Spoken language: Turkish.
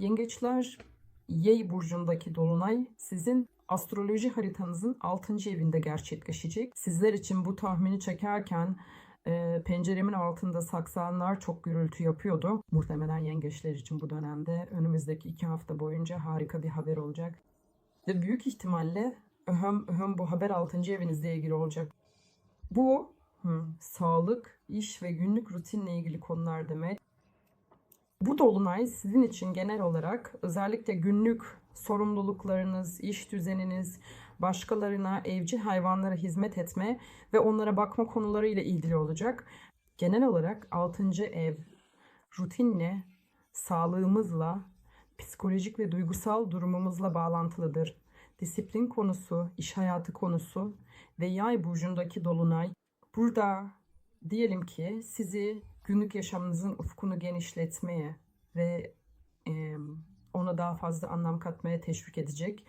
Yengeçler Yay burcundaki dolunay sizin astroloji haritanızın 6. evinde gerçekleşecek. Sizler için bu tahmini çekerken e, penceremin altında saksanlar çok gürültü yapıyordu. Muhtemelen yengeçler için bu dönemde önümüzdeki iki hafta boyunca harika bir haber olacak. Ve büyük ihtimalle öhem, öhem bu haber 6. evinizle ilgili olacak. Bu hı, sağlık, iş ve günlük rutinle ilgili konular demek. Bu dolunay sizin için genel olarak özellikle günlük sorumluluklarınız, iş düzeniniz, başkalarına, evcil hayvanlara hizmet etme ve onlara bakma konuları ile ilgili olacak. Genel olarak 6. ev rutinle, sağlığımızla, psikolojik ve duygusal durumumuzla bağlantılıdır. Disiplin konusu, iş hayatı konusu ve yay burcundaki dolunay burada diyelim ki sizi günlük yaşamınızın ufkunu genişletmeye ve e, ona daha fazla anlam katmaya teşvik edecek.